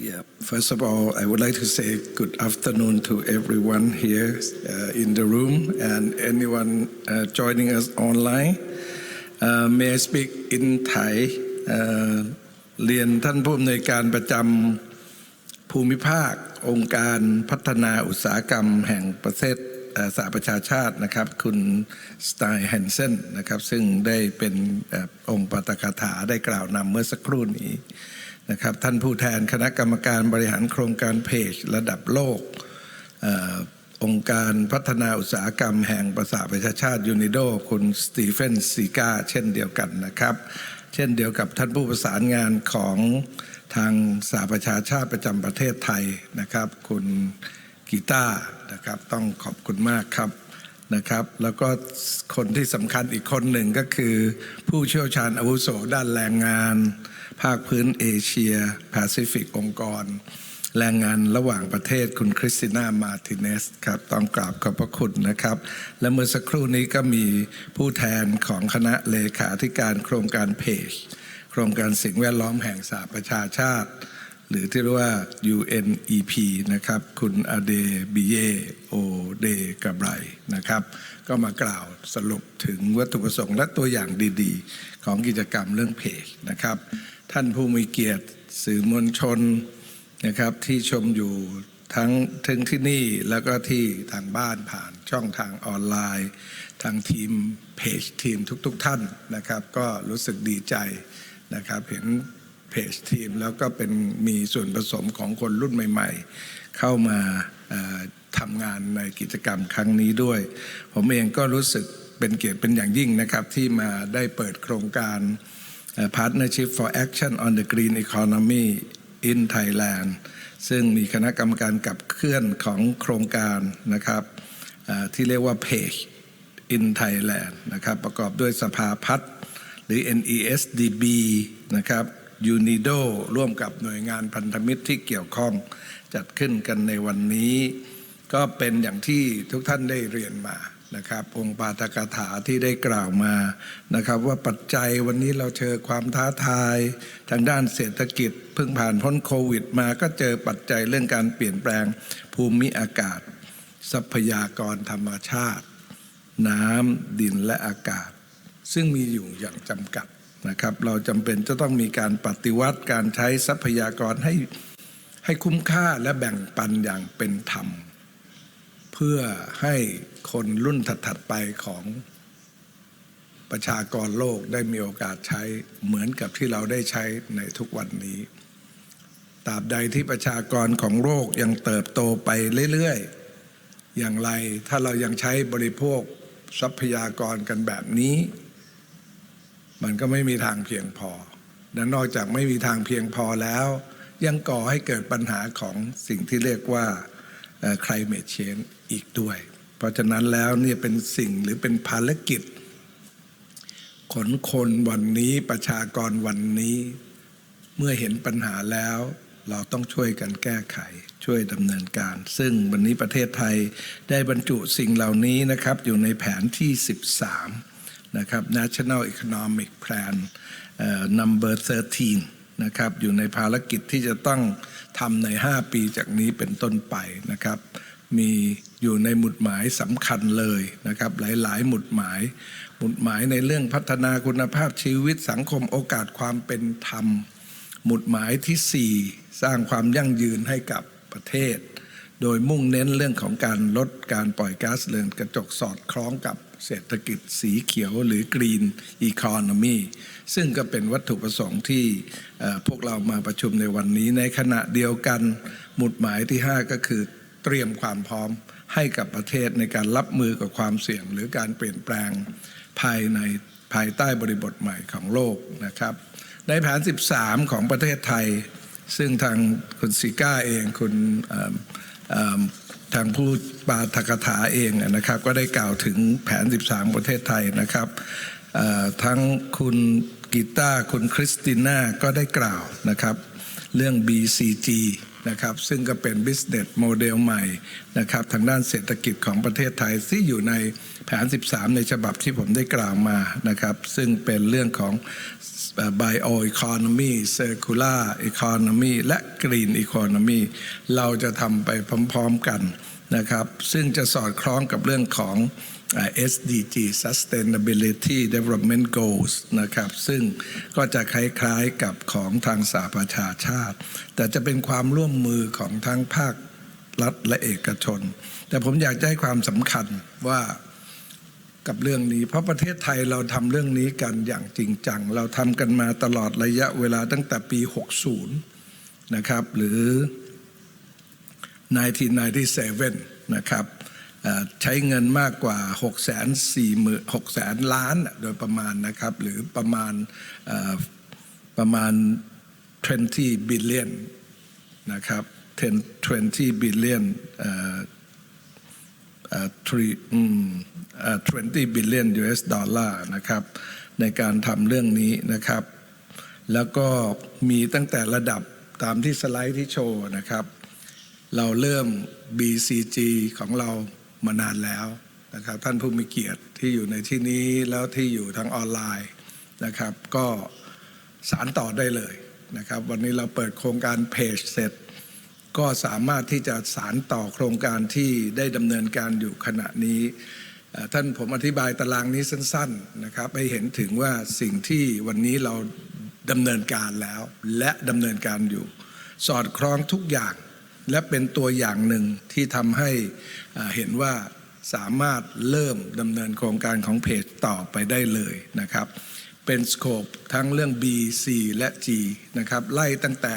Yeah, first of all, I would like to say good afternoon to everyone here uh, in the room and anyone uh, joining us online. Uh, may I speak in Thai? Uh, เรียนท่านผู้อำนวยการประจำภูมิภาค องค์การพัฒนาอุตสาหกรรมแห่งประเทศสหประชาชาตินะครับ คุณสไตน์แฮนเซนนะครับ ซึ่งได้เป็นเอ่อองค์ปาตกถาได้กล่าวนำเมื่อสักครู่นี้ นะครับท่านผู้แทนคณะกรรมการบริหารโครงการเพจระดับโลกอองค์การพัฒนาอุตสาหกรรมแห่งประสาประชาชาติยูนิโด คุณสตีเฟนซีกาเช่นเดียวกันนะครับ เช่นเดียวกับท่านผู้ประสานงานของทางสหประชาชาติประจำประเทศไทยนะครับ คุณกีตาร์นะครับ ต้องขอบคุณมากครับ นะครับ แล้วก็คนที่สำคัญอีกคนหนึ่งก็คือ ผู้เชี่ยวชาญอาวุโสด้านแรงงาน ภาคพื้นเอเชียแปซิฟิกองค์กร แรงงานระหว่างประเทศคุณคริสติน่ามาติเนสครับต้องกราบขอบพระคุณนะครับ และเมื่อสักครู่นี้ก็มีผู้แทนของคณะเลขาธิการโครงการเพจโครงการสิ่งแวดล้อมแห่งสหประชาชาติ หรือที่เรียกว่า UNEP นะครับ คุณอเดบิเยโอเดกระไบรนะครับ ก็มากล่าวสรุปถึงวัตถุประสงค์และตัวอย่างดีๆ ของกิจกรรมเรื่องเพจนะครับ ท่านผู้มีเกียรติสื่อมวลชนนะครับที่ชมอยู่ทั้งถึงที่นี่แล้วก็ที่ทางบ้านผ่านช่องทางออนไลน์ ทางทีมเพจทีมทุกๆท่านนะครับ ก็รู้สึกดีใจนะครับเห็น เพจทีม แล้วก็เป็นมีส่วนผสมของคนรุ่นใหม่ ๆ เข้ามาทำงานในกิจกรรมครั้งนี้ด้วย ผมเองก็รู้สึกเป็นเกียรติเป็นอย่างยิ่งนะครับ ที่มาได้เปิดโครงการ Partnership for Action on the Green Economy in Thailand ซึ่งมีคณะกรรมการกับเคลื่อนของโครงการนะครับที่เรียกว่า Page in Thailand นะครับประกอบด้วยสภาพัฒน์หรือ NESDB นะครับ UNIDO ร่วมกับหน่วยงานพันธมิตรที่เกี่ยวข้องจัดขึ้นกันในวันนี้ ก็เป็นอย่างที่ทุกท่านได้เรียนมานะครับองค์ปาตกถาที่ได้กล่าวมานะครับ ว่าปัจจัยวันนี้เราเจอความท้าทายทางด้านเศรษฐกิจ เพิ่งผ่านพ้นโควิดมาก็เจอปัจจัยเรื่องการเปลี่ยนแปลงภูมิอากาศ ทรัพยากรธรรมชาติ น้ำดินและอากาศ ซึ่งมีอยู่อย่างจำกัด นะครับเราจำเป็นจะต้องมีการปฏิวัติการใช้ทรัพยากรให้ให้คุ้มค่าและแบ่งปันอย่างเป็นธรรม เพื่อให้คนรุ่นถัดๆไปของประชากรโลกได้มีโอกาสใช้เหมือนกับที่เราได้ใช้ในทุกวันนี้ตราบใดที่ประชากรของโลกยังเติบโตไปเรื่อยๆ อย่างไรถ้าเรายังใช้บริโภคทรัพยากรกันแบบนี้ มันก็ไม่มีทางเพียงพอและนอกจากไม่มีทางเพียงพอแล้ว ยังก่อให้เกิดปัญหาของสิ่งที่เรียกว่า climate change อีกด้วย เพราะฉะนั้นแล้วเนี่ยเป็นสิ่งหรือเป็นภารกิจ ขนคนวันนี้ประชากรวันนี้ เมื่อเห็นปัญหาแล้วเราต้องช่วยกันแก้ไข ช่วยดำเนินการ ซึ่งวันนี้ประเทศไทยได้บรรจุสิ่งเหล่านี้นะครับ อยู่ในแผนที่ 13 นะครับ National Economic Plan number 13 นะครับ อยู่ในภารกิจที่จะต้องทำใน 5 ปีจากนี้เป็นต้นไปนะครับ มีอยู่ในหมุดหมายสำคัญเลยนะครับ หลาย ๆ หมุดหมาย หมุดหมายในเรื่องพัฒนาคุณภาพชีวิตสังคมโอกาสความเป็นธรรม หมุดหมายที่ 4 สร้างความยั่งยืนให้กับประเทศ โดยมุ่งเน้นเรื่องของการลดการปล่อยก๊าซเรือนกระจกสอดคล้องกับ เศรษฐกิจสีเขียวหรือ Green Economy ซึ่งก็เป็นวัตถุประสงค์ที่พวกเรามาประชุมในวันนี้ ในขณะเดียวกันหมุดหมายที่ 5 ก็คือเตรียมความพร้อมให้กับประเทศในการรับมือกับความเสี่ยง หรือการเปลี่ยนแปลงภายในภายใต้บริบทใหม่ของโลกนะครับ ในแผน 13 ของประเทศไทย ซึ่งทางคุณซิก้าเองคุณ ทางผู้ปาทกถาเองนะครับ ก็ได้กล่าวถึงแผน 13 ประเทศไทยนะครับทั้งคุณกีตาร์คุณคริสติน่าก็ได้กล่าวนะครับ เรื่อง BCG นะครับซึ่งก็เป็น business model ใหม่นะครับทางด้านเศรษฐกิจของประเทศไทยที่อยู่ในแผน 13 ในฉบับที่ผมได้กล่าวมานะครับซึ่งเป็นเรื่องของ bio economy circular economy และ green economy เราจะทำไปพร้อม ๆ กันนะครับซึ่งจะสอดคล้องกับเรื่องของ SDG Sustainability Development Goals นะครับ ซึ่งก็จะคล้ายๆกับของทางสหประชาชาติ แต่จะเป็นความร่วมมือของทั้งภาครัฐและเอกชน แต่ผมอยากจะให้ความสำคัญว่ากับเรื่องนี้ เพราะประเทศไทยเราทำเรื่องนี้กันอย่างจริงจัง เราทำกันมาตลอดระยะเวลาตั้งแต่ปี 60 นะครับ หรือ1997 นะครับเอ่อ ใช้เงินมากกว่า 6 4 0 0 0 6แสนล้านโดยประมาณนะครับ หรือประมาณประมาณ 20 billion นะครับ10 20 billion เอ่อเอ่อ3อืมเอ่อ20 billion US ดอลลาร์นะครับ ในการทำเรื่องนี้นะครับ แล้วก็มีตั้งแต่ระดับตามที่สไลด์ที่โชว์นะครับ เราเริ่ม BCG ของเรา มานานแล้วนะครับท่านผู้มีเกียรติที่อยู่ในที่นี้แล้วที่อยู่ทางออนไลน์นะครับ ก็สารต่อได้เลยนะครับ วันนี้เราเปิดโครงการเพจเสร็จ ก็สามารถที่จะสารต่อโครงการที่ได้ดำเนินการอยู่ขณะนี้ท่านผมอธิบายตารางนี้สั้นๆนะครับให้เห็นถึงว่าสิ่งที่วันนี้เราดำเนินการแล้ว และดำเนินการอยู่ สอดคล้องทุกอย่าง และเป็นตัวอย่างหนึ่งที่ทำให้เห็นว่าสามารถเริ่มดำเนินโครงการของเพจต่อไปได้เลยนะครับ เป็นสโคปทั้งเรื่อง B C และ G นะครับไล่ตั้งแต่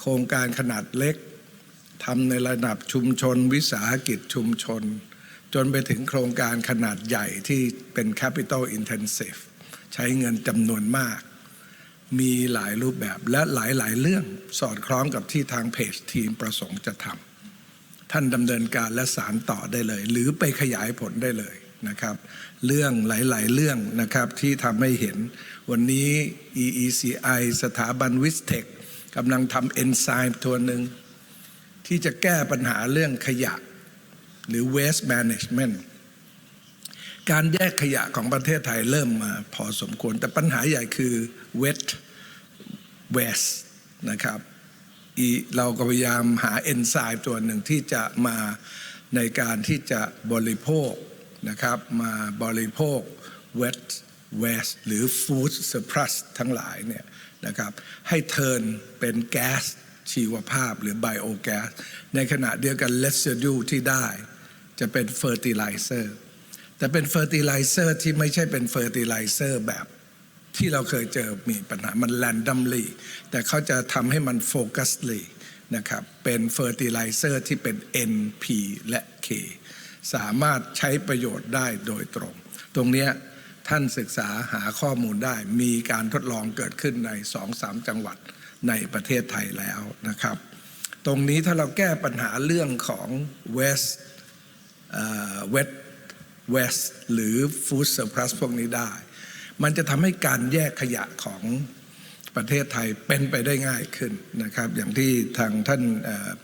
โครงการขนาดเล็กทำในระดับชุมชน วิสาหกิจชุมชน จนไปถึงโครงการขนาดใหญ่ที่เป็น Capital Intensive ใช้เงินจำนวนมาก มีหลายรูปแบบและหลายๆ เรื่องสอดคล้องกับที่ทางเพจทีมประสงค์จะทำท่านดำเนินการและสารต่อได้เลย หรือไปขยายผลได้เลยนะครับ เรื่องหลาย ๆ เรื่องนะครับที่ทำให้เห็น วันนี้ EECI สถาบันวิสเทคกำลังทำเอนไซม์ตัวหนึ่งที่จะแก้ปัญหาเรื่องขยะ หรือ waste management การแยกขยะของประเทศไทยเริ่มมาพอสมควร แต่ปัญหาใหญ่คือ wet waste นะครับเราก็พยายามหาเอนไซม์ตัวหนึ่งที่จะมาในการที่จะบริโภคนะครับ มาบริโภค wet waste หรือ food surplus ทั้งหลายเนี่ยนะครับให้เทินเป็นแก๊สชีวภาพหรือไบโอแก๊สในขณะเดียวกัน residue ที่ได้จะเป็น fertilizer แต่เป็น fertilizer ที่ไม่ใช่เป็น fertilizer แบบที่เราเคยเจอมีปัญหามัน randomly แต่เขาจะทำให้มัน focusly นะครับเป็น fertilizer ที่เป็น N P และ K สามารถใช้ประโยชน์ได้โดยตรง ตรงเนี้ยท่านศึกษาหาข้อมูลได้ มีการทดลองเกิดขึ้นใน 2-3 จังหวัดในประเทศไทยแล้วนะครับ ตรงนี้ถ้าเราแก้ปัญหาเรื่องของ West เวท เวสหรือฟู้ดเซอร์พลัสพวกนี้ได้ มันจะทำให้การแยกขยะของประเทศไทยเป็นไปได้ง่ายขึ้นนะครับ อย่างที่ทางท่าน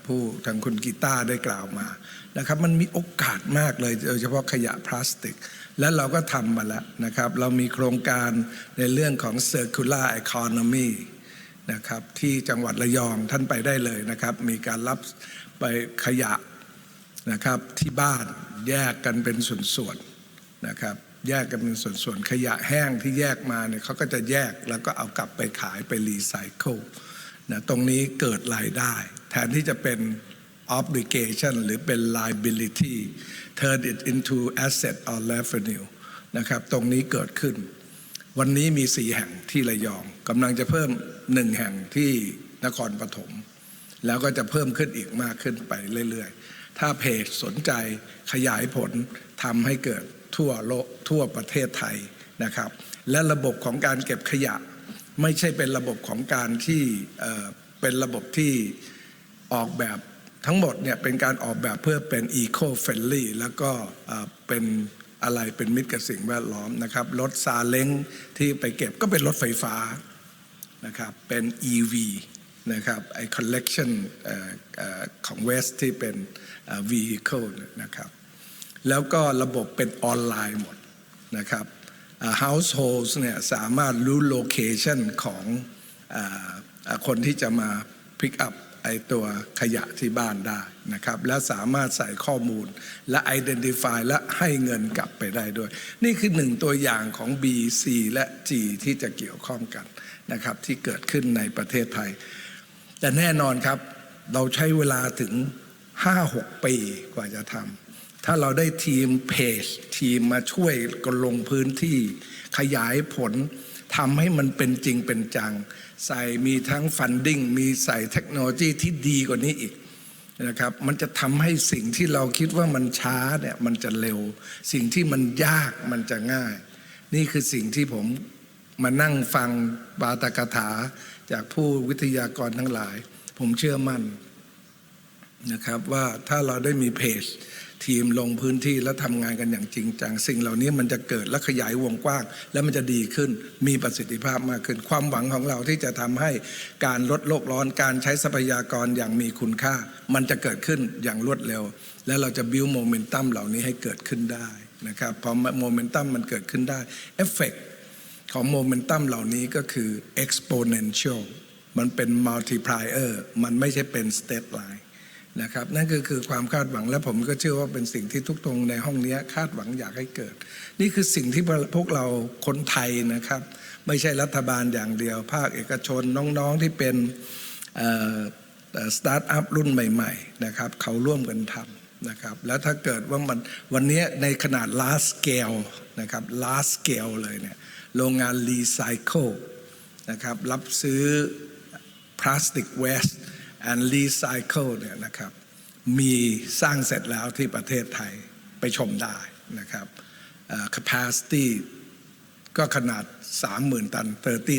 ผู้ทางคุณกีตาร์ได้กล่าวมานะครับ มันมีโอกาสมากเลยโดยเฉพาะขยะพลาสติก และเราก็ทำมาแล้วนะครับ เรามีโครงการในเรื่องของ circular economy นะครับที่จังหวัดระยองท่านไปได้เลยนะครับ มีการรับไปขยะ นะครับที่บ้านแยกกันเป็นส่วนๆนะครับแยกกันเป็นส่วนๆขยะแห้งที่แยกมาเนี่ยเขาก็จะแยกแล้วก็เอากลับไปขายไปรีไซเคิลนะตรงนี้เกิดรายได้ แทนที่จะเป็น obligation หรือเป็น liability turn it into asset or revenue นะครับตรงนี้เกิดขึ้น วันนี้มีสี่แห่งที่ระยองกำลังจะเพิ่มหนึ่งแห่งที่นครปฐมแล้วก็จะเพิ่มขึ้นอีกมากขึ้นไปเรื่อยๆ ถ้าเพจสนใจขยายผลทำให้เกิดทั่วโลกทั่วประเทศไทยนะครับ และระบบของการเก็บขยะ ไม่ใช่เป็นระบบของการที่เป็นระบบที่ออกแบบทั้งหมดเนี่ยเป็นการออกแบบเพื่อเป็น eco friendly แล้วก็เอ่อเป็นอะไรเป็นมิตรกับสิ่งแวดล้อมนะครับรถซาเล้งที่ไปเก็บก็เป็นรถไฟฟ้านะครับเป็น EV นะครับไอ้ collection เอ่อเอ่อของ waste ที่เป็นเอ่อ vehicle นะครับแล้วก็ระบบเป็นออนไลน์หมดนะครับอ่า households เนี่ยสามารถรู้ location ของอคนที่จะมา pick up ไอตัวขยะที่บ้านได้นะครับ และสามารถใส่ข้อมูลและ identify และให้เงินกลับไปได้ด้วย นี่คือหนึ่งตัวอย่างของ B C และ G ที่จะเกี่ยวข้องกันนะครับ ที่เกิดขึ้นในประเทศไทย แต่แน่นอนครับเราใช้เวลาถึง 5-6 ปีกว่าจะทำถ้าเราได้ทีมเพจทีมมาช่วยกันลงพื้นที่ขยายผลทำให้มันเป็นจริงเป็นจัง ใส่มีทั้งฟันดิ้งมีใส่เทคโนโลยีที่ดีกว่านี้อีกนะครับมันจะทำให้สิ่งที่เราคิดว่ามันช้าเนี่ยมันจะเร็ว สิ่งที่มันยากมันจะง่าย นี่คือสิ่งที่ผมมานั่งฟังบาตกถา จากผู้วิทยากรทั้งหลาย ผมเชื่อมั่นนะครับว่าถ้าเราได้มีเพจทีมลงพื้นที่และทำงานกันอย่างจริงจัง สิ่งเหล่านี้มันจะเกิดและขยายวงกว้าง และมันจะดีขึ้นมีประสิทธิภาพมากขึ้น ความหวังของเราที่จะทำให้การลดโลกร้อนการใช้ทรัพยากรอย่างมีคุณค่า มันจะเกิดขึ้นอย่างรวดเร็ว และเราจะบิวโมเมนตัมเหล่านี้ให้เกิดขึ้นได้นะครับพอโมเมนตัมมันเกิดขึ้นได้เอฟเฟกต์ ของโมเมนตัมเหล่านี้ก็คือ exponential มันเป็น multiplier มันไม่ใช่เป็น state line นะครับนั่นก็คือความคาดหวังและผมก็เชื่อว่าเป็นสิ่งที่ทุกตรงในห้องนี้คาดหวังอยากให้เกิด นี่คือสิ่งที่พวกเราคนไทยนะครับ ไม่ใช่รัฐบาลอย่างเดียว ภาคเอกชนน้องๆที่เป็นสตาร์ทอัพรุ่นใหม่ๆนะครับเขาร่วมกันทำนะครับแล้วถ้าเกิดว่ามันวันนี้ในขนาด large scale นะครับ large scale เลยเนี่ย โรงงานรีไซเคิลนะครับรับซื้อพลาสติกเวสต์ and recycle เนี่ยนะครับมีสร้างเสร็จแล้วที่ประเทศไทยไปชมได้นะครับเอ่อ capacity ก็ขนาด 30,000 ตัน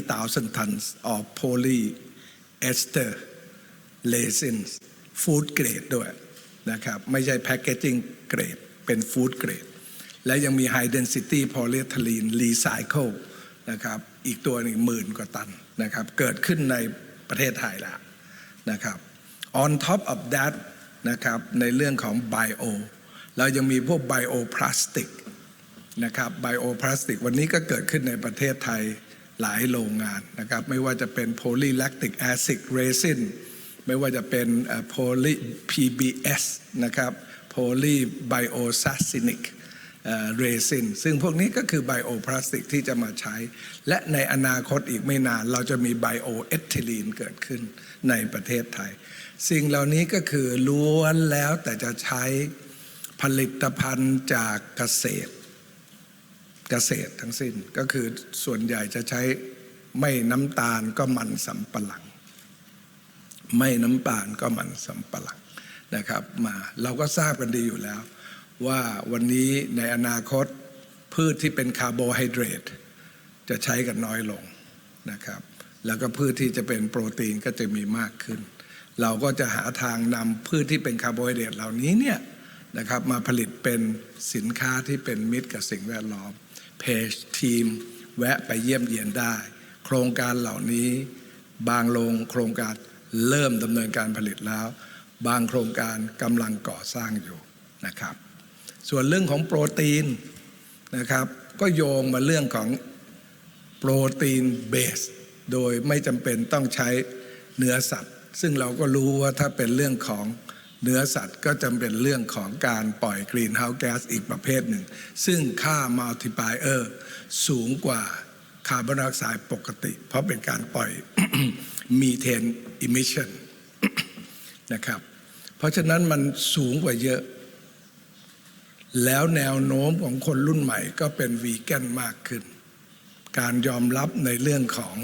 30,000 tons of polyester resin food grade ด้วยนะครับ ไม่ใช่ packaging grade เป็น food grade และยังมี high density polyethylene recycle นะครับอีกตัวหนึ่งหมื่นกว่าตันนะครับเกิดขึ้นในประเทศไทยแล้วนะครับ on top of that นะครับในเรื่องของ bio เรายังมีพวก bio plastic นะครับ bio plastic วันนี้ก็เกิดขึ้นในประเทศไทยหลายโรงงานนะครับไม่ว่าจะเป็น polylactic acid resin ไม่ว่าจะเป็นเอ่อ poly PBS นะครับ polybiosacinic เรซินซึ่งพวกนี้ก็คือไบโอพลาสติกที่จะมาใช้ และในอนาคตอีกไม่นาน เราจะมีไบโอเอทิลีนเกิดขึ้นในประเทศไทย สิ่งเหล่านี้ก็คือล้วนแล้วแต่จะใช้ผลิตภัณฑ์จากเกษตร เกษตรทั้งสิ้นก็คือส่วนใหญ่จะใช้ไม่น้ำตาลก็มันสำปะหลัง ไม่น้ำตาลก็มันสำปะหลังนะครับมาเราก็ทราบกันดีอยู่แล้ว ว่าวันนี้ในอนาคตพืชที่เป็นคาร์โบไฮเดรตจะใช้กันน้อยลงนะครับ แล้วก็พืชที่จะเป็นโปรตีนก็จะมีมากขึ้น เราก็จะหาทางนำพืชที่เป็นคาร์โบไฮเดรตเหล่านี้เนี่ยนะครับมาผลิตเป็นสินค้าที่เป็นมิตรกับสิ่งแวดล้อม เพจทีม แวะไปเยี่ยมเยียนได้ โครงการเหล่านี้ บางโรงโครงการเริ่มดำเนินการผลิตแล้ว บางโครงการกำลังก่อสร้างอยู่นะครับ ส่วนเรื่องของโปรตีนนะครับ ก็โยงมาเรื่องของโปรตีนเบส โดยไม่จำเป็นต้องใช้เนื้อสัตว์ ซึ่งเราก็รู้ว่าถ้าเป็นเรื่องของเนื้อสัตว์ก็จำเป็นเรื่องของการปล่อยกรีนเฮาส์แก๊สอีกประเภทหนึ่ง ซึ่งค่ามัลติพายเออร์สูงกว่าคาร์บอนไดออกไซด์ปกติ เพราะเป็นการปล่อยมีเทนอิมิชันนะครับ เพราะฉะนั้นมันสูงกว่าเยอะ แล้วแนวโน้มของคนรุ่นใหม่ก็เป็นวีแกนมากขึ้น การยอมรับในเรื่องของ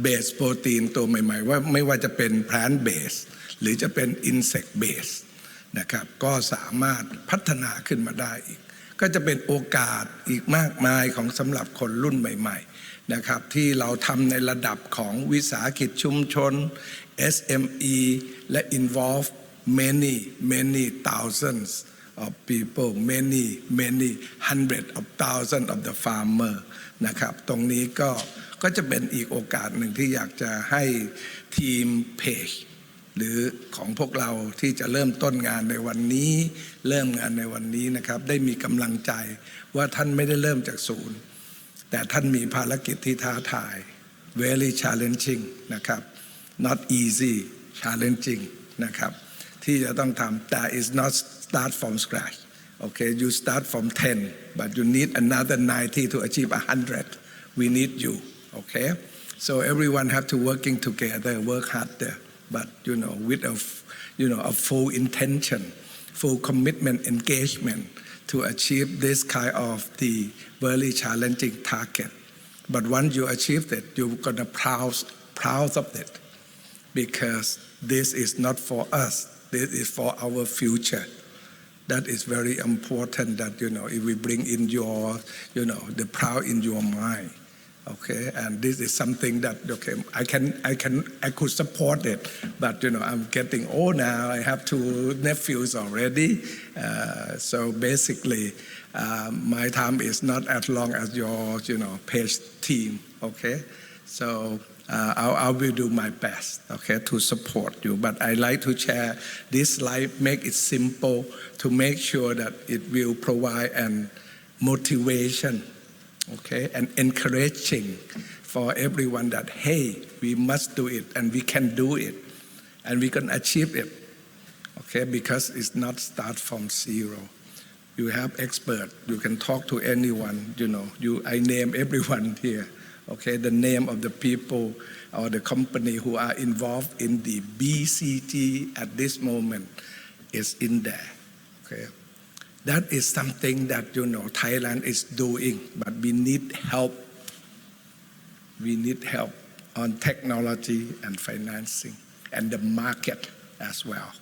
เบสโปรตีนตัวใหม่ ๆ ว่าไม่ว่าจะเป็นแพลนเบสหรือจะเป็นอินเสกเบสนะครับ ก็สามารถพัฒนาขึ้นมาได้อีก ก็จะเป็นโอกาสอีกมากมายของสำหรับคนรุ่นใหม่ ๆ นะครับ ที่เราทำในระดับของวิสาหกิจชุมชน SME และ involve many many thousands of people many many hundred of thousand of the farmer นะครับ ตรงนี้ก็ก็จะเป็นอีกโอกาสหนึ่งที่อยากจะให้ทีมเพจหรือของพวกเราที่จะเริ่มต้นงานในวันนี้ เริ่มงานในวันนี้นะครับ ได้มีกำลังใจว่าท่านไม่ได้เริ่มจากศูนย์ แต่ท่านมีภารกิจที่ท้าทาย very challenging นะครับ not easy challenging นะครับ ที่จะต้องทำแต่ is not start from scratch. Okay you start from 10 but you need another 90 to achieve 100 we need you okay? So everyone have to working together work hard there, but you know with a you know a full intention full commitment engagement to achieve this kind of the very challenging target. But once you achieve it you're gonna proud proud of it because this is not for us. This is for our future that is very important that you know if we bring in your you know the proud in your mind okay? And this is something that okay i can i can i could support it but you know i'm getting old now. I have two nephews already. Uh, so basically uh, my time is not as long as your you know page team okay? So uh, I, I will do my best, okay, to support you. But I like to share this life, make it simple, to make sure that it will provide an motivation, okay, and encouraging for everyone that hey, we must do it and we can do it, and we can achieve it, okay, because it's not start from zero. You have expert. You can talk to anyone. You know, you I name everyone here okay, the name of the people or the company who are involved in the BCT at this moment is in there. Okay, that is something that you know Thailand is doing, but we need help. We need help on technology and financing and the market as well.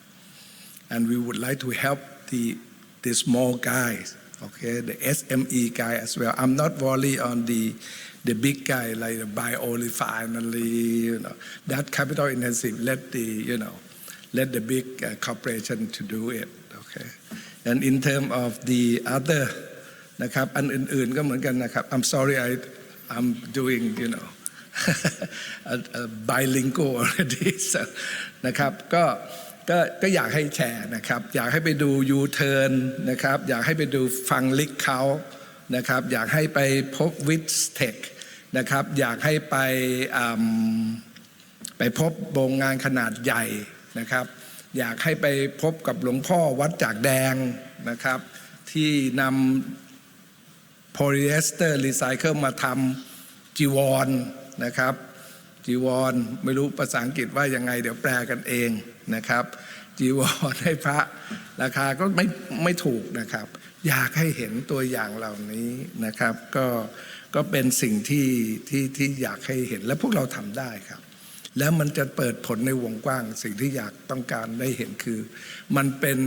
And we would like to help the the small guys, okay, the SME guy as well. I'm not worried on the the big guy like the biorefinery, you know, that capital intensive. Let the you know, let the big uh, corporation to do it. Okay, and in terms of the other นะครับอันอื่นๆก็เหมือนกันนะครับ I'm sorry I I'm doing you know a, a bilingual already so นะครับก็ ก็ก็อยากให้แชร์นะครับ อยากให้ไปดูยูเทิร์นนะครับ อยากให้ไปดูฟังลิกเขานะครับ อยากให้ไปพบวิสเทคนะครับ อยากให้ไปไปพบโรงงานขนาดใหญ่นะครับ อยากให้ไปพบกับหลวงพ่อวัดจากแดงนะครับ ที่นำโพลีเอสเตอร์รีไซเคิลมาทำจีวรนะครับ จีวร ไม่รู้ภาษาอังกฤษว่ายังไง เดี๋ยวแปลกันเองนะครับ จีวรให้พระราคาก็ไม่ไม่ถูกนะครับ อยากให้เห็นตัวอย่างเหล่านี้นะครับ ก็ก็เป็นสิ่งที่ที่ที่อยากให้เห็นและพวกเราทำได้ครับ แล้วมันจะเปิดผลในวงกว้าง สิ่งที่อยากต้องการได้เห็นคือ มันเป็น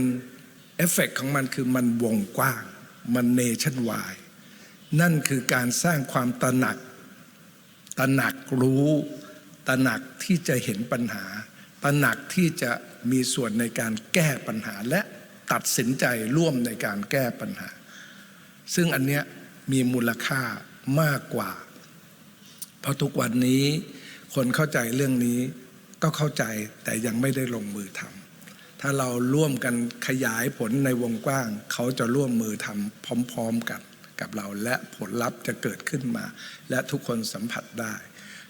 เอฟเฟกของมันคือมันวงกว้าง มันเนชั่นวายนั่นคือการสร้างความตระหนักตระหนักรู้ ตระหนักที่จะเห็นปัญหา ตระหนักที่จะมีส่วนในการแก้ปัญหาและตัดสินใจร่วมในการแก้ปัญหา ซึ่งอันเนี้ยมีมูลค่ามากกว่า เพราะทุกวันนี้คนเข้าใจเรื่องนี้ก็เข้าใจแต่ยังไม่ได้ลงมือทำถ้าเราร่วมกันขยายผลในวงกว้าง เขาจะร่วมมือทำพร้อม ๆ กันกับเราและผลลัพธ์จะเกิดขึ้นมา และทุกคนสัมผัสได้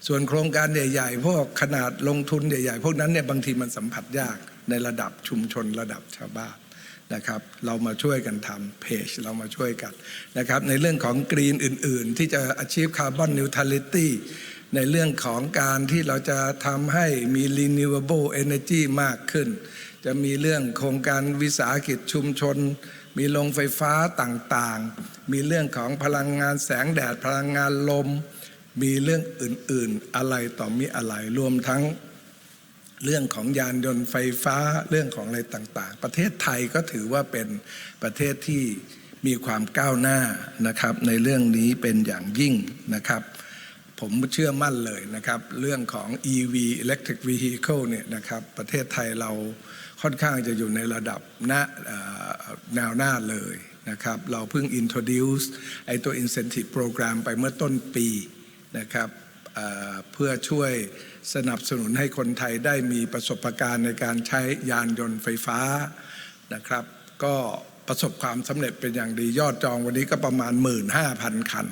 ส่วนโครงการใหญ่ๆพวกขนาดลงทุนใหญ่ๆพวกนั้นเนี่ยบางทีมันสัมผัสยากในระดับชุมชนระดับชาวบ้านนะครับ เรามาช่วยกันทำเพจเรามาช่วยกันนะครับ ในเรื่องของกรีนอื่น ๆ ที่จะ achieve carbon neutrality ในเรื่องของการที่เราจะทำให้มี renewable energy มากขึ้น จะมีเรื่องโครงการวิสาหกิจชุมชน มีโรงไฟฟ้าต่างๆ มีเรื่องของพลังงานแสงแดดพลังงานลม มีเรื่องอื่นๆอะไรต่อมีอะไรรวมทั้งเรื่องของยานยนต์ไฟฟ้าเรื่องของอะไรต่างๆ ประเทศไทยก็ถือว่าเป็นประเทศที่มีความก้าวหน้านะครับในเรื่องนี้เป็นอย่างยิ่งนะครับ ผมเชื่อมั่นเลยนะครับ เรื่องของ EV electric vehicle เนี่ยนะครับประเทศไทยเราค่อนข้างจะอยู่ในระดับหน้าแนวหน้าเลยนะครับ เราเพิ่ง introduce ไอตัว incentive program ไปเมื่อต้นปี นะครับเพื่อช่วยสนับสนุนให้คนไทยได้มีประสบการณ์ในการใช้ยานยนต์ไฟฟ้านะครับ ก็ประสบความสำเร็จเป็นอย่างดียอดจองวันนี้ก็ประมาณ 15,000 คัน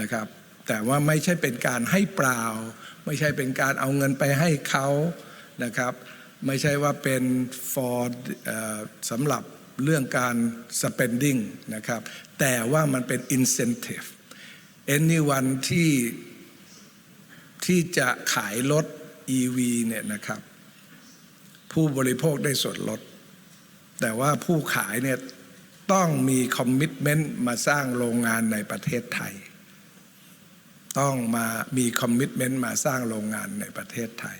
นะครับ แต่ว่าไม่ใช่เป็นการให้เปล่า ไม่ใช่เป็นการเอาเงินไปให้เขานะครับ ไม่ใช่ว่าเป็น for สำหรับเรื่องการ spending นะครับ แต่ว่ามันเป็น incentive anyone ที่ ที่จะขายรถ EV เนี่ยนะครับ ผู้บริโภคได้ส่วนลด แต่ว่าผู้ขายเนี่ยต้องมีคอมมิชเมนต์มาสร้างโรงงานในประเทศไทย ต้องมามีคอมมิชเมนต์มาสร้างโรงงานในประเทศไทย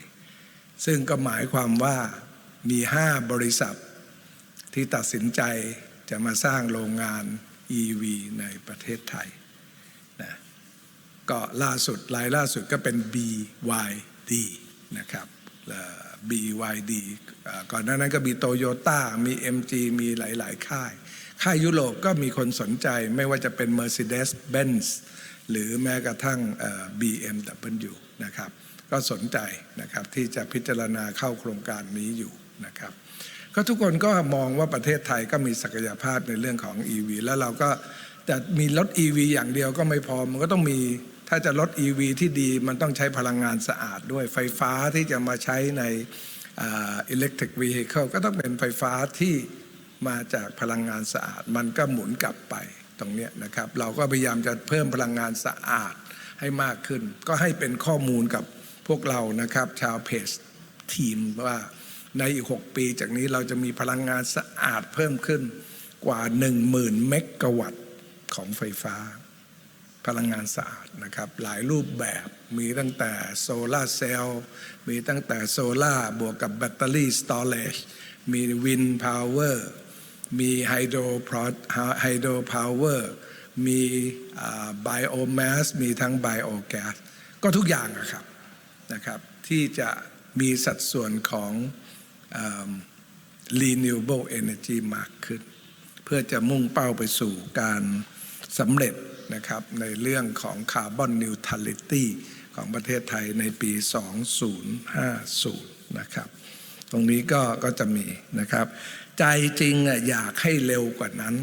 ซึ่งก็หมายความว่ามีห้าบริษัทที่ตัดสินใจจะมาสร้างโรงงาน EV ในประเทศไทย ก็ล่าสุดรายล่าสุดก็เป็น BYD นะครับ BYD ก่อนหน้านั้นก็มีโตโยต้ามี MG มีหลาย ๆ ค่าย ค่ายยุโรปก็มีคนสนใจไม่ว่าจะเป็น Mercedes-Benz หรือแม้กระทั่งเอ่อ BMW นะครับ ก็สนใจนะครับที่จะพิจารณาเข้าโครงการนี้อยู่นะครับ ก็ทุกคนก็มองว่าประเทศไทยก็มีศักยภาพในเรื่องของ EV แล้วเราก็แต่มีรถ EV อย่างเดียวก็ไม่พอ มันก็ต้องมี ถ้าจะรถ EV ที่ดีมันต้องใช้พลังงานสะอาดด้วยไฟฟ้าที่จะมาใช้ในอ่า electric vehicle ก็ต้องเป็นไฟฟ้าที่มาจากพลังงานสะอาด มันก็หมุนกลับไปตรงนี้นะครับ เราก็พยายามจะเพิ่มพลังงานสะอาดให้มากขึ้น ก็ให้เป็นข้อมูลกับพวกเรานะครับ ชาวเพจทีมว่าในอีก 6 ปีจากนี้เราจะมีพลังงานสะอาดเพิ่มขึ้นกว่า 10,000 เมกะวัตต์ของไฟฟ้า พลังงานสะอาดนะครับหลายรูปแบบมีตั้งแต่โซลาร์เซลล์มีตั้งแต่โซลาบวกกับแบตเตอรี่สตอเรจมีวินพาวเวอร์มีไฮโดรไฮโดรพาวเวอร์มีไบโอแมสมีทั้งไบโอแก๊สก็ทุกอย่างอะครับนะครับ ที่จะมีสัดส่วนของ renewable energy มากขึ้น เพื่อจะมุ่งเป้าไปสู่การสำเร็จ นะครับในเรื่องของคาร์บอนนิวทรัลิตี้ของประเทศไทยในปี 2050 นะครับ ตรงนี้ก็ก็จะมีนะครับ ใจจริงอะอยากให้เร็วกว่านั้น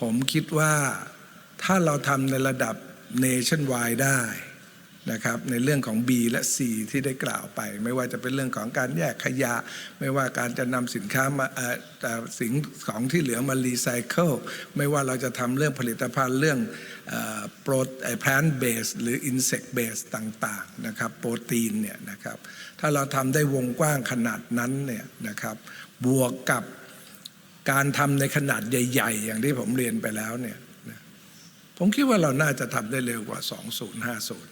ผมคิดว่าถ้าเราทำในระดับ nationwide ได้ นะครับในเรื่องของ B และ C ที่ได้กล่าวไป ไม่ว่าจะเป็นเรื่องของการแยกขยะ ไม่ว่าการจะนำสินค้ามาสิ่งของที่เหลือมารีไซเคิลไม่ว่าเราจะทำเรื่องผลิตภัณฑ์เรื่องโปรแพนเบสหรืออินเสกเบสต่างๆนะครับโปรตีนเนี่ยนะครับถ้าเราทำได้วงกว้างขนาดนั้นเนี่ยนะครับบวกกับการทำในขนาดใหญ่ ๆ อย่างที่ผมเรียนไปแล้วเนี่ยผมคิดว่าเราน่าจะทำได้เร็วกว่า 2050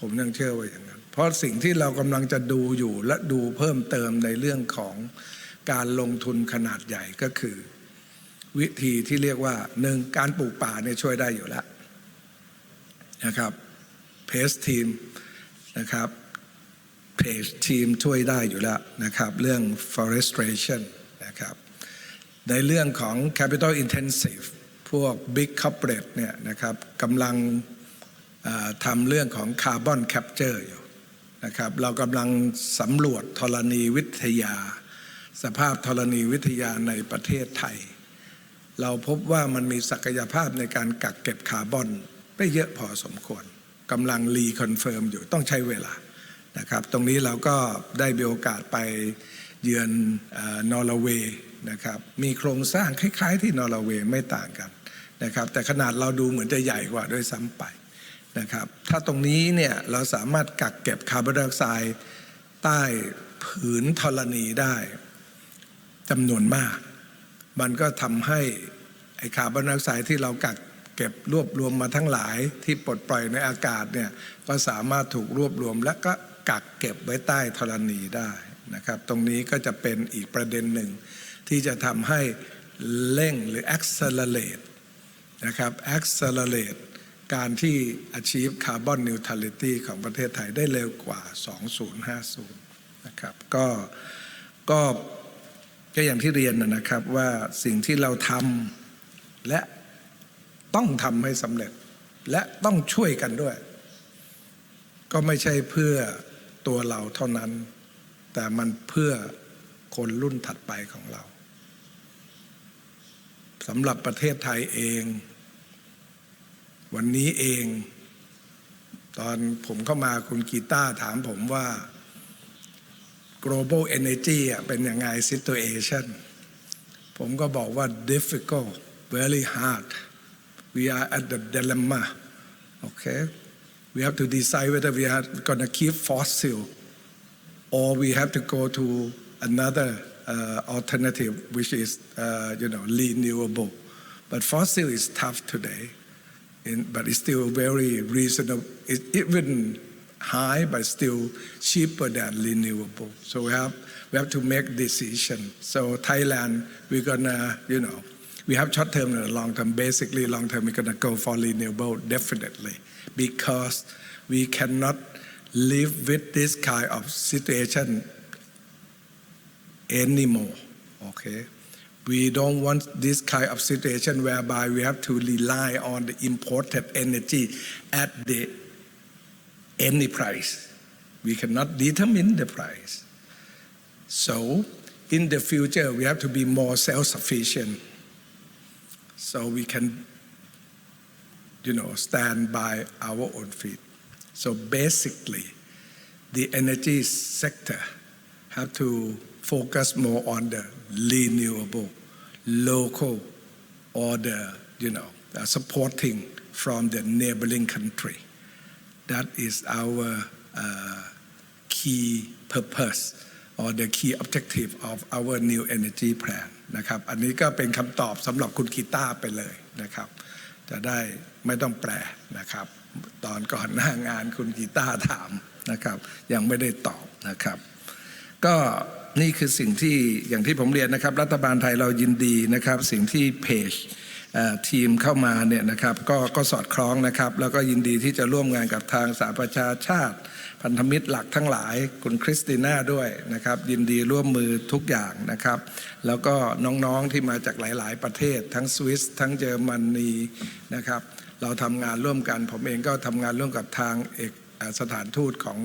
ผมยังเชื่อว่าอย่างนั้น เพราะสิ่งที่เรากำลังจะดูอยู่และดูเพิ่มเติมในเรื่องของการลงทุนขนาดใหญ่ก็คือ วิธีที่เรียกว่าหนึ่งการปลูกป่าเนี่ยช่วยได้อยู่แล้วนะครับเพสทีมนะครับเพจทีมช่วยได้อยู่แล้วนะครับ เรื่อง forestation นะครับ ในเรื่องของ capital intensive พวก big corporate เนี่ยนะครับกำลัง ทำเรื่องของ carbon capture อยู่นะครับเรากำลังสำรวจธรณีวิทยา สภาพธรณีวิทยาในประเทศไทย เราพบว่ามันมีศักยภาพในการกักเก็บคาร์บอนได้เยอะพอสมควรกำลังรีคอนเฟิร์มอยู่ต้องใช้เวลานะครับ ตรงนี้เราก็ได้มีโอกาสไปเยือนนอร์เวย์นะครับ มีโครงสร้างคล้าย ๆ ที่นอร์เวย์ไม่ต่างกันนะครับ แต่ขนาดเราดูเหมือนจะใหญ่กว่าด้วยซ้ำไป นะครับ ถ้าตรงนี้เนี่ยเราสามารถกักเก็บคาร์บอนไดออกไซด์ใต้ผืนธรณีได้จำนวนมาก มันก็ทำให้ไอคาร์บอนไดออกไซด์ที่เรากักเก็บรวบรวมมาทั้งหลายที่ปลดปล่อยในอากาศเนี่ยก็สามารถถูกรวบรวมและก็กักเก็บไว้ใต้ธรณีได้นะครับ ตรงนี้ก็จะเป็นอีกประเด็นหนึ่ง ที่จะทำให้เร่งหรือ accelerate นะครับ accelerate การที่ achieve carbon neutrality ของประเทศไทยได้เร็วกว่า 2050 นะครับก็ก็ก็อย่างที่เรียนนะนะครับว่าสิ่งที่เราทำและต้องทำให้สำเร็จ และต้องช่วยกันด้วย ก็ไม่ใช่เพื่อตัวเราเท่านั้น แต่มันเพื่อคนรุ่นถัดไปของเราสำหรับประเทศไทยเอง วันนี้เอง ตอนผมเข้ามาคุณกีตาร์ถามผมว่า global energy เป็นยังไง situation ผมก็บอกว่า difficult very hard we are at the dilemma okay we have to decide whether we are gonna keep fossil or we have to go to another uh, alternative which is uh, you know renewable but fossil is tough today in, but it's still very reasonable. It, even high but still cheaper than renewable. So we have we have to make decision. So Thailand we're gonna you know we have short term and long term. Basically long term we're gonna go for renewable definitely because we cannot live with this kind of situation anymore. Okay, we don't want this kind of situation whereby we have to rely on the imported energy at the any price. We cannot determine the price. So, in the future, we have to be more self-sufficient, so we can, you know, stand by our own feet. So basically, the energy sector have to focus more on the renewable, local, or the you know uh, supporting from the neighboring country. That is our uh, key purpose or the key objective of our new energy plan นะครับ อันนี้ก็เป็นคำตอบสำหรับคุณกีตาไปเลยนะครับ จะได้ไม่ต้องแปลนะครับ ตอนก่อนหน้างานคุณกีตาถามนะครับ ยังไม่ได้ตอบนะครับ ก็ นี่คือสิ่งที่อย่างที่ผมเรียนนะครับ รัฐบาลไทยเรายินดีนะครับ สิ่งที่เพจทีมเข้ามาเนี่ยนะครับก็ก็สอดคล้องนะครับ แล้วก็ยินดีที่จะร่วมงานกับทางสหประชาชาติ พันธมิตรหลักทั้งหลาย คุณคริสติน่าด้วยนะครับ ยินดีร่วมมือทุกอย่างนะครับ แล้วก็น้องๆที่มาจากหลาย ๆ ประเทศ ทั้งสวิสทั้งเยอรมนีนะครับ เราทำงานร่วมกัน ผมเองก็ทำงานร่วมกับทางเอกสถานทูตของ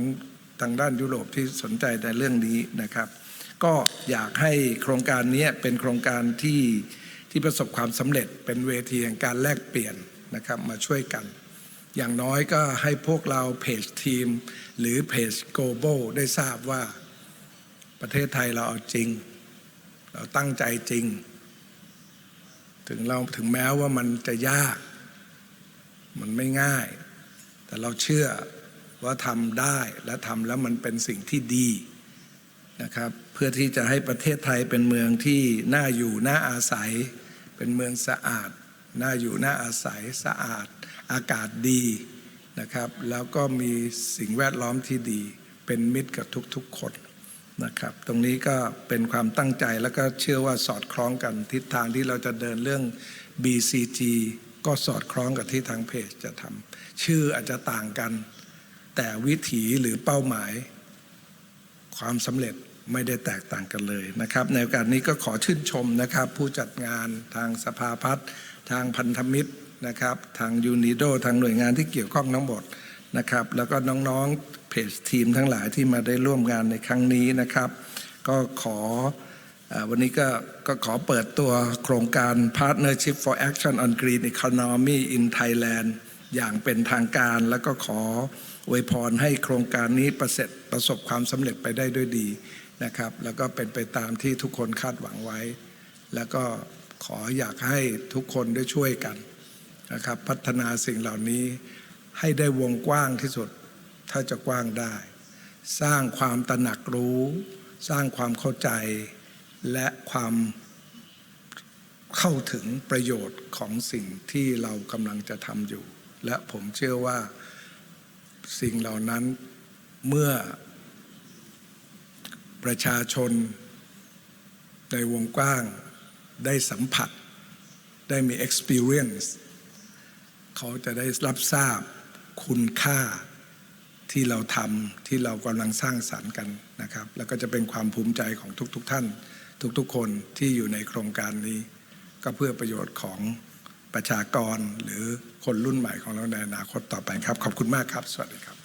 ทางด้านยุโรปที่สนใจในเรื่องนี้นะครับ ก็อยากให้โครงการนี้เป็นโครงการที่ที่ประสบความสำเร็จเป็นเวทีแห่งการแลกเปลี่ยนนะครับมาช่วยกัน อย่างน้อยก็ให้พวกเราเพจทีม หรือเพจ global ได้ทราบว่าประเทศไทยเราเอาจริง เราตั้งใจจริง ถึงเราถึงแม้ว่ามันจะยาก มันไม่ง่าย แต่เราเชื่อว่าทำได้และทำแล้วมันเป็นสิ่งที่ดีนะครับ พื่อที่จะให้ประเทศไทยเป็นเมืองที่น่าอยู่น่าอาศัย เป็นเมืองสะอาด น่าอยู่น่าอาศัยสะอาด อากาศดีนะครับ แล้วก็มีสิ่งแวดล้อมที่ดี เป็นมิตรกับทุกๆคนนะครับ ตรงนี้ก็เป็นความตั้งใจแล้วก็เชื่อว่าสอดคล้องกันทิศทางที่เราจะเดินเรื่อง BCG ก็สอดคล้องกับที่ทางเพจจะทำชื่ออาจจะต่างกัน แต่วิถีหรือเป้าหมาย ความสำเร็จ ไม่ได้แตกต่างกันเลยนะครับ ในโอกาสนี้ก็ขอชื่นชมนะครับ ผู้จัดงานทางสภาพัฒน์ทางพันธมิตรนะครับ ทางยูนิโดทางหน่วยงานที่เกี่ยวข้องทั้งหมดนะครับ แล้วก็น้องๆเพจทีมทั้งหลายที่มาได้ร่วมงานในครั้งนี้นะครับ ก็ขออวันนี้ก็ก็ขอเปิดตัวโครงการ Partnership for Action on Green Economy in Thailand อย่างเป็นทางการแล้วก็ขออวยพรให้โครงการนี้ประสบประสบความสำเร็จไปได้ด้วยดี นะครับ แล้วก็เป็นไปตามที่ทุกคนคาดหวังไว้ แล้วก็ขออยากให้ทุกคนได้ช่วยกันนะครับ พัฒนาสิ่งเหล่านี้ให้ได้วงกว้างที่สุด ถ้าจะกว้างได้ สร้างความตระหนักรู้ สร้างความเข้าใจ และความเข้าถึงประโยชน์ของสิ่งที่เรากำลังจะทำอยู่ และผมเชื่อว่าสิ่งเหล่านั้นเมื่อ ประชาชน ในวงกว้างได้สัมผัส ได้มี experience เขาจะได้รับทราบคุณค่าที่เราทำที่เรากำลังสร้างสรรค์กันนะครับ แล้วก็จะเป็นความภูมิใจของทุกๆทท่าน ทุกๆ คนที่อยู่ในโครงการนี้ ก็เพื่อประโยชน์ของประชากรหรือคนรุ่นใหม่ของเราในอนาคตต่อไปครับ ขอบคุณมากครับ สวัสดีครับ